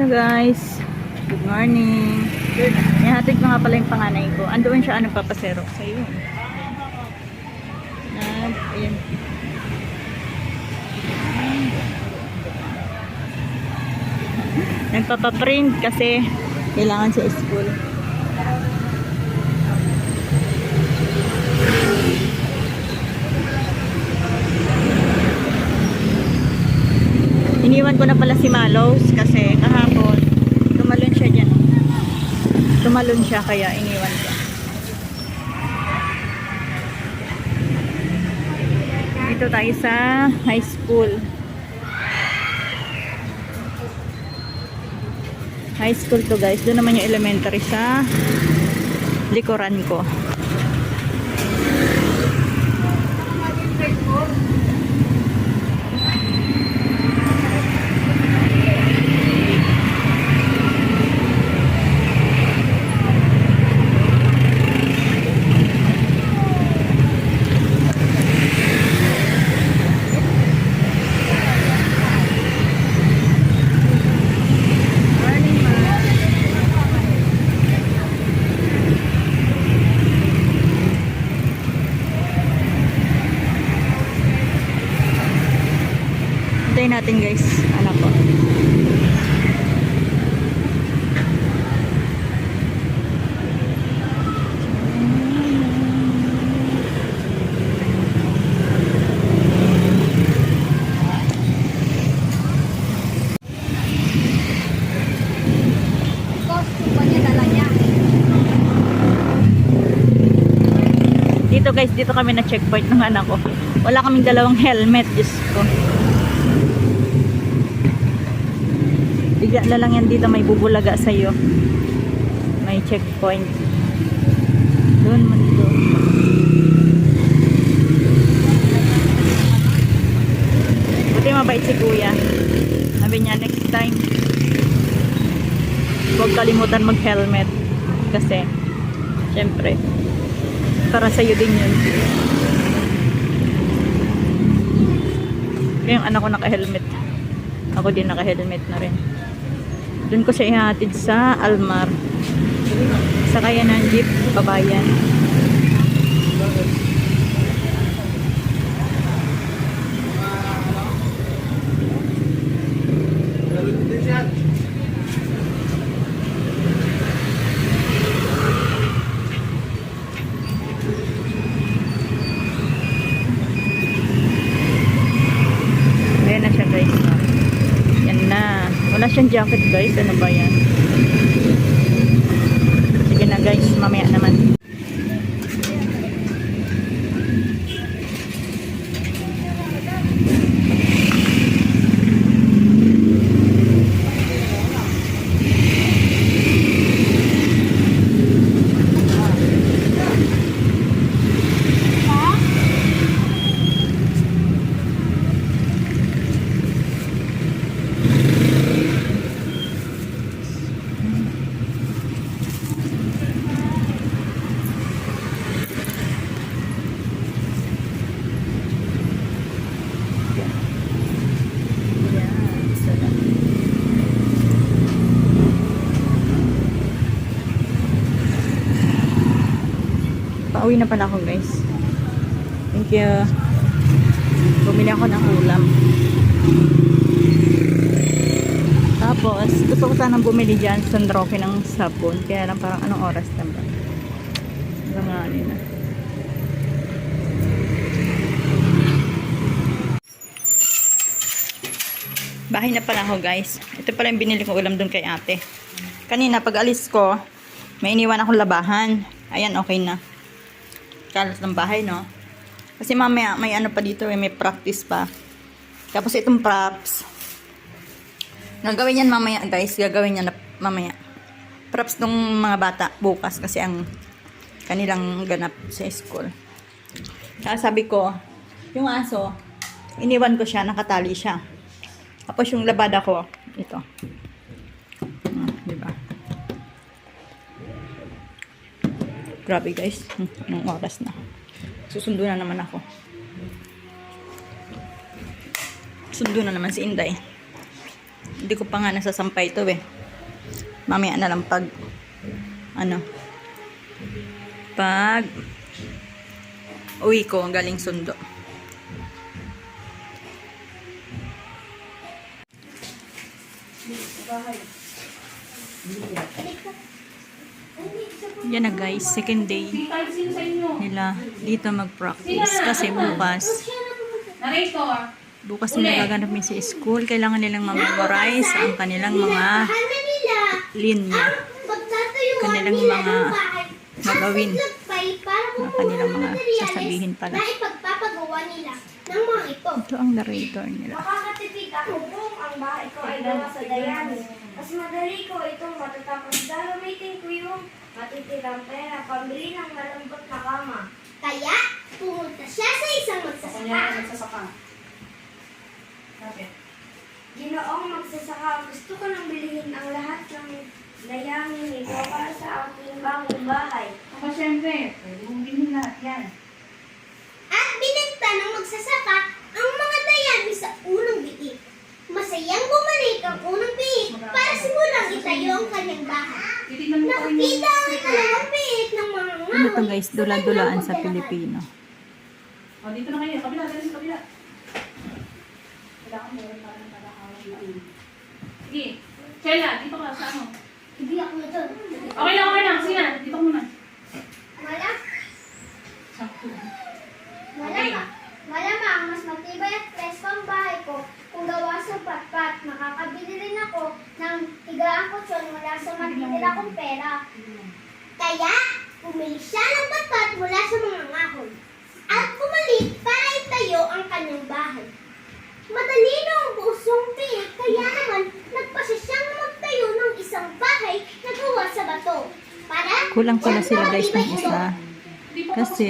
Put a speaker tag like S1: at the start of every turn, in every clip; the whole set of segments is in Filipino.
S1: So guys, good morning. Ihatid ko nga pala yung panganay ko. Andoon siya, ano papasero sa iyo. At, ayun. Nagpapaprint kasi kailangan sa school. Iniwan ko na pala si Malos kasi kahapon tumalon siya dyan. Tumalon siya kaya iniwan ko. Dito tayo sa high school. High school to guys. Doon naman yung elementary sa likuran ko. Natin guys. Anak ko. Dito guys, dito kami na checkpoint ng anak ko. Wala kaming dalawang helmet, Diyos ko. Bigla na lang yan dito may bubulaga sa'yo. May checkpoint. Doon man doon. Buti mabait si kuya. Sabi niya next time. Huwag kalimutan mag-helmet. Kasi, syempre, para sa'yo din yun. Yung anak ko naka-helmet. Ako din naka-helmet na rin. Doon ko siya ihatid sa Almar. Sa kaya ng jeep, babayan. Ayan na siya guys. Yan siyang jacket guys. Ano ba yan? Sige na guys. Mamaya naman. Pauwi na pala ako guys. Thank you. Bumili ako ng ulam. Tapos, gusto ko sanang bumili dyan sa Roque ng sabon. Kaya lang parang anong oras na ba? Hanggang nga na. Bahay na pala ako guys. Ito pala yung binili kong ulam doon kay ate. Kanina pag alis ko, may iniwan akong labahan. Ayan, okay na. Kalat ng bahay, no? Kasi mamaya, may ano pa dito, eh, may practice pa. Tapos itong props. Gagawin yan mamaya, guys. Gagawin yan mamaya. Props ng mga bata bukas kasi ang kanilang ganap sa school. Kaya sabi ko, yung aso, iniwan ko siya, nakatali siya. Tapos yung labada ko, ito. Grabe guys, anong oras na. Susundo na naman ako. Sundo na naman si Inday. Hindi ko pa nga nasasampay ito eh. Mamaya na lang pag, ano, pag uwi ko, ang galing sundo. Yan na guys, second day nila dito mag-practice. Kasi bukas bukas nila gaganapin sa school. Kailangan nilang memorize ang kanilang mga linya. Kanilang mga gagawin. Ang kanilang mga sasabihin pala.
S2: Ito
S1: ang narrator nila
S2: Makakatipid ako kung ang bahay ko ay gawa sa dayami. Mas madali ko itong matatapos gagamitin ko yung matitirang pera pambili ng malambot na kama. Kaya, pumunta siya sa isang magsasaka.
S3: nagsasaka. Bakit?
S2: Ginoong magsasaka, gusto ko nang bilhin ang lahat ng dayamin ito para sa aking bagong bahay.
S3: Aba, syempre. Pwede mong bilhin lahat yan.
S2: At binenta ng magsasaka ang mga dayami sa unang biik. Masayang bumalik ang unang biik para simulang itayo ang kanyang bahay.
S3: Titignan mo pa rin yung
S2: Nakita ang
S3: sticker.
S2: ikalawang biik ng mga
S1: ano to guys dula-dulaan sa Pilipino
S3: O, dito na kayo. Kabila, dali sa kabila. Kailangan mo rin parang kalahawang na. Sige. Chela, dito ka sa ano.
S2: Hindi ako na doon.
S3: Okay lang, okay lang. Sige na, dito muna.
S2: Malam,
S3: Sakto.
S2: malamang, malamang mas matibay at presko ang bahay ko kung gawa sa patpat. Makakabili rin ako ng higaan kutsyon mula sa matitira kong pera. Kaya, pumili siya ng patpat mula sa mga ngahoy at bumalik para itayo ang kanyang bahay. Madali na ang busong tiyak, kaya naman nagpasya siyang magtayo ng isang bahay na gawa sa bato. Para
S1: kulang pala sila guys ng isa Kasi,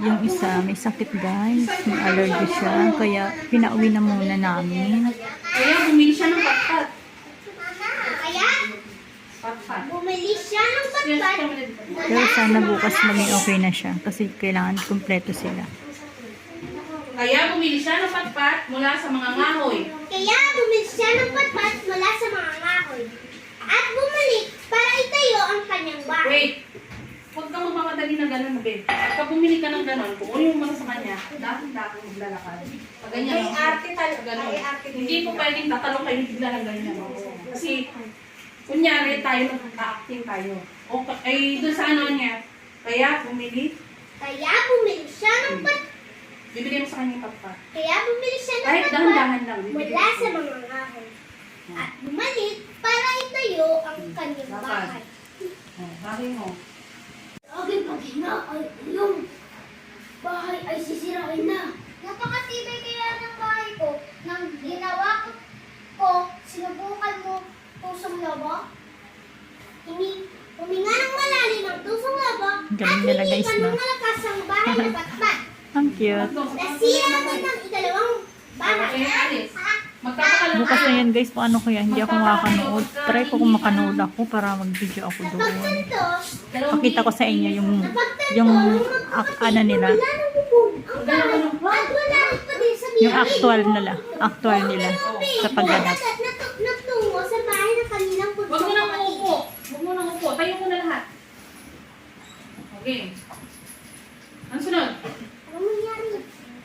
S1: yung isa may sakit guys may allergy siya kaya pinauwi na muna namin
S3: Kaya bumili siya ng patpat.
S2: Bumili siya ng patpat
S1: pero sana bukas maging okay na siya kasi kailangan kumpleto sila
S3: Kaya bumili siya ng patpat mula sa mga ngahoy.
S2: Kaya bumili siya ng patpat mula sa mga ngahoy. At bumalik para itayo ang kanyang bahay.
S3: Wait. Magmamadali na gano'n, babe. Pag bumili ka ng gano'n, kung ano yung mga sa kanya, dahil-dahil maglalakad. Pag ganyan,
S2: May arte talaga.
S3: Ganun.
S2: May arte
S3: Hindi po pwedeng tatalong kayo bigla ng ganyan. Kasi, kunyari tayo, nag-acting tayo. O, ay, doon sa ano niya, kaya bumili,
S2: Kaya bumili siya ng pat
S3: bibili mo sa kanya yung patpat.
S2: Kaya bumili siya ng
S3: Kahit
S2: patpat
S3: dahan-dahan lang, bibili
S2: mula
S3: mo.
S2: sa mga ngahoy. At bumalik para itayo ang kanyang bahay.
S3: Oh, bakit mo?
S2: Ay yung bahay ay sisirain na. Napakatibay kaya ng bahay ko nang ginawa ko, ko sinubukan mo tusong lobo. Hini, huminga ng malalim ang tusong lobo
S1: Galing nila, guys,
S2: hinipan
S1: no?
S2: ng malakas ang bahay na patpat.
S1: ang cute
S2: Nasira ko ng ikalawang bahay. Ah.
S1: Bukas na yan guys paano kaya hindi ako makakanood try ko kung makanood ako para mag video ako doon pakita ko sa inyo yung yung ano nila yung actual nila actual nila sa pagganap
S2: natungo sa bahay ng kanilang
S3: Huwag
S2: punsong
S3: mo nang uupo. Huwag mo nang uupo. Tayo mo na lahat. Okay. Ang sunod.
S2: Anong nangyari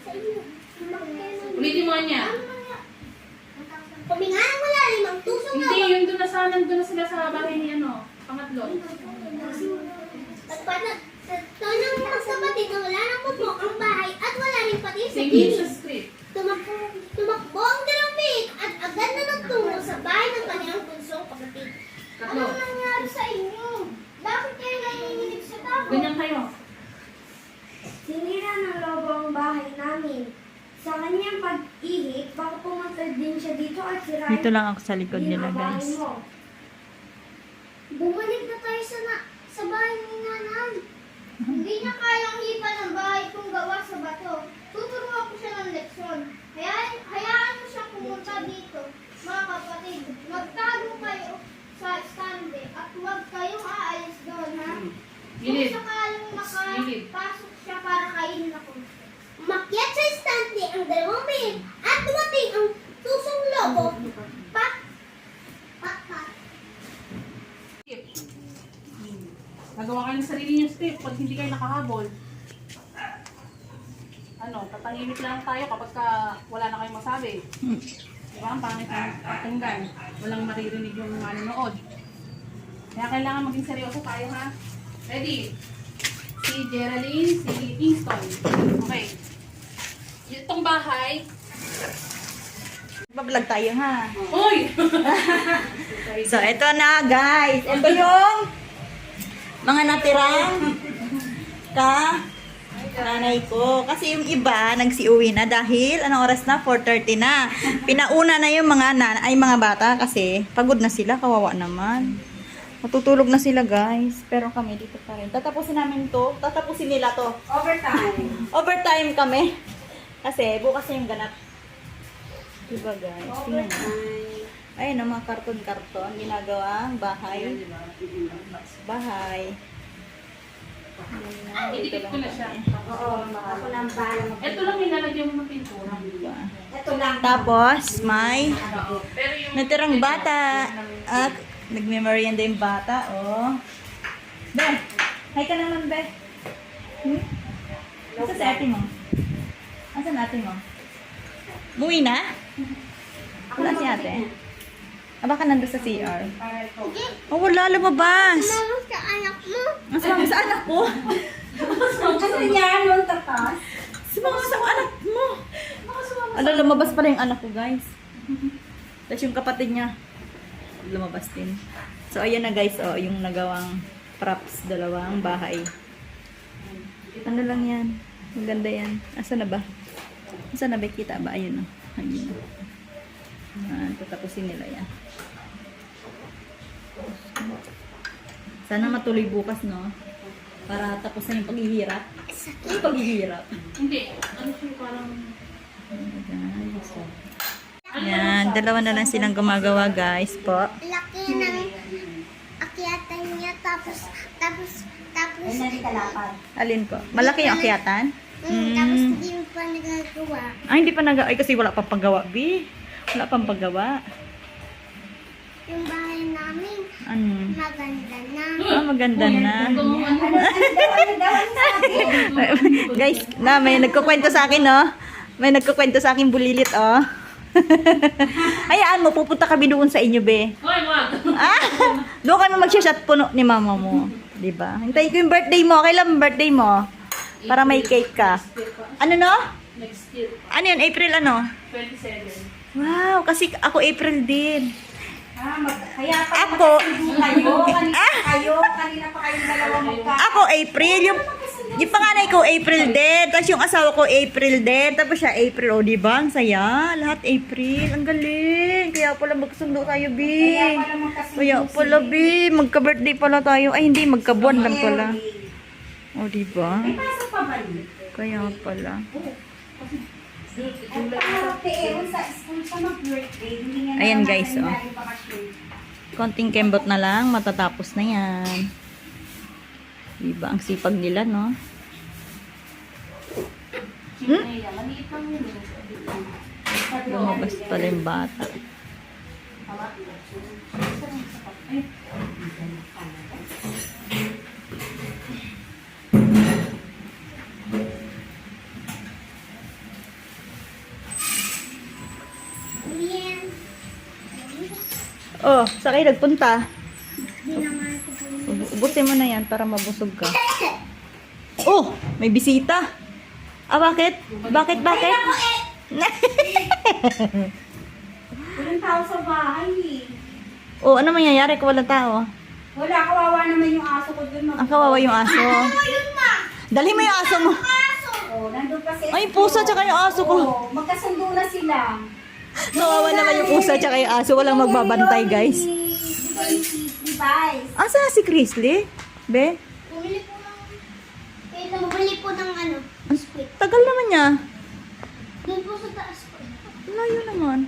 S2: sa inyo? Lumaki kayo ng-
S3: Ulitin mo nga niya.
S2: Ano nangyari? Huminga ng malalim ang tusong
S3: Hindi, sa, nandun na sila sa bahay ni ano, pangatlo.
S2: At para sa tonong mga kapatid na wala nang bubong ang bahay at wala rin pati sa
S3: Sige sa script.
S2: Tumakbo, tumakbo ang dalawang at agad na nagtungo sa bahay ng kanyang punsong kapatid. Ano nangyari sa inyo? Bakit kayo nanginginig sa tao?
S3: Ganyan kayo.
S2: Sinira ng lobo ang bahay namin. Sa kanyang pag-ihip, baka pumunta din siya dito at sirain
S1: dito lang ako sa likod nila guys
S2: mo. Bumalik na tayo sa, na, sa bahay ni Nanan. Hindi niya kayang hipan ang bahay kung gawa sa bato. Tuturuan ko siya ng leksyon. Hayaan, hayaan mo siyang pumunta dito. Mga kapatid, magtago kayo sa stande at huwag kayong aalis doon, ha?
S3: Gilid.
S2: Kung sakaling
S3: Gilid.
S2: makapasok siya para kainin ako. Umakyat sa estante ang dalawang bihin at dumating ang tusong lobo. Pa
S3: Nagawa ka ng sarili niyong step pag hindi kayo nakahabol. Ano, tatangimik lang tayo kapag ka wala na kayong masabi.
S1: Hmm.
S3: Di ba? Ang pangit ng pakinggan. Walang maririnig yung manonood. Kaya kailangan maging seryoso tayo ha. Ready? Si Geraldine, si Kingston. Okay. Itong bahay.
S1: Bablog tayo ha.
S3: Hoy!
S1: So, eto na guys. Ito yung mga natirang ka nanay ko. Kasi yung iba, nagsiuwi na dahil anong oras na? 4.30 na. Pinauna na yung mga nan ay mga bata kasi pagod na sila. Kawawa naman. Matutulog na sila guys. Pero kami dito pa rin. Tatapusin namin to. Tatapusin nila to.
S3: Overtime.
S1: Overtime kami. Kasi bukas yung ganap. Diba guys? Mo. Ayun ang mga karton-karton. Ginagawang bahay. Bahay.
S3: Idikit
S1: lang
S3: ko na siya.
S2: Oo, ako na ang bahala mag-
S3: Ito lang nilalagyan mo ng pintura.
S2: Ito lang.
S1: Tapos, may natirang bata. At nagme-merienda yung bata, oh. Be, hi ka naman, Be. Hmm? Asa si ate mo? Asa na ate mo? Muwi na? Wala si ate. Ah, baka nandun sa CR. Oh, wala, lumabas.
S2: Mama sa anak mo.
S1: Ang sama sa anak ko.
S2: Ano niya? Anong tatas?
S1: Sumama sa anak mo. Ano, lumabas pala yung anak ko, guys. Tapos yung kapatid niya, lumabas din. So, ayan na guys, oh, yung nagawang props, dalawang bahay. Ano lang yan? Maganda yan. Asa na ba? Asa na ba? Kita ba? Ayun, oh. Ayun. Ah, tatapusin nila yan. Sana matuloy bukas, no? Para tapos na yung paghihirap. Yung paghihirap.
S3: Hindi. Ano siya parang...
S1: Yan, dalawa na lang silang gumagawa guys po.
S2: Laki ng akyatan niya tapos tapos tapos
S1: Alin po? Malaki yung akyatan?
S2: Mm, tapos hindi mo pa nagagawa.
S1: Ay, hindi pa nag... Ay, kasi wala pang paggawa, B. Wala pang paggawa.
S2: Yung bahay namin
S1: Ano?
S2: maganda na.
S1: Ah, maganda na.
S3: Ano?
S1: guys, na, may nagkukwento sa akin, no? May nagkukwento sa akin bulilit, oh. Hayaan mo, pupunta kami doon sa inyo, be.
S3: Hoy, wag!
S1: Ah, doon kami magsha-shot puno ni mama mo. 'Di ba? Hintayin ko yung birthday mo. Kailan birthday mo? Para may cake ka. Ano no?
S3: Next year.
S1: Ano yun? April ano?
S3: 27.
S1: Wow, kasi ako April din.
S2: Ah, mag, kaya pa
S1: Ako,
S2: kayo, kanina kayo, kanina pa kayong dalawa magka.
S1: ako April. Yung, yung panganay ko April din. Tapos yung asawa ko April din. Tapos siya April. O, di ba? Ang saya. Lahat April. Ang galing. Kaya pala magkasundo tayo, B.
S2: Kaya pala magkasunod
S1: Kaya pala, B. Magka-birthday pala tayo. Ay, hindi. Magkabuwan lang pala. O, di ba?
S2: Pasok pa ba yun?
S1: Kaya pala.
S2: Pero sa school pa mag-birthday, hindi nga
S1: Ayan, guys, oh. Konting kembot na lang, matatapos na yan. Diba? Ang sipag nila, no?
S3: Hmm?
S1: Lumabas pala yung bata.
S3: Ay,
S1: Oh, sa kayo nagpunta? Ubusin mo na yan para mabusog ka. Oh, may bisita. Ah, bakit? Bakit, bakit?
S2: Walang tao sa bahay eh.
S1: oh, ano mangyayari kung walang tao?
S2: Wala, kawawa naman yung aso ko dun.
S1: Ang kawawa yung aso. Dali mo yung aso mo.
S2: Oh, nandun pa si
S1: Ay, pusa tsaka yung aso ko.
S2: Oh, magkasundo na sila.
S1: Kawawa naman yung pusa tsaka yung aso. Walang magbabantay, guys. Asa na si Chrisley? Be?
S2: Bumili po ng... Eh, bumili po ng ano, squid.
S1: Tagal naman niya.
S2: Doon po sa taas po.
S1: Layo naman.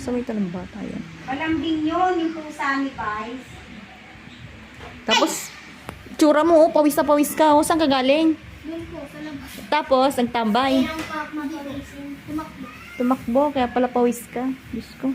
S1: Sabay talang bata yan.
S2: Malambing yun, yung pusa ni Vice.
S1: Tapos, tsura mo, oh, pawis na pawis ka. Oh, saan ka galing?
S2: Doon po, sa labas.
S1: Tapos, nagtambay.
S2: Kailang pa mabilisin. Tumakbo.
S1: Tumakbo, kaya pala pawis ka. Diyos ko.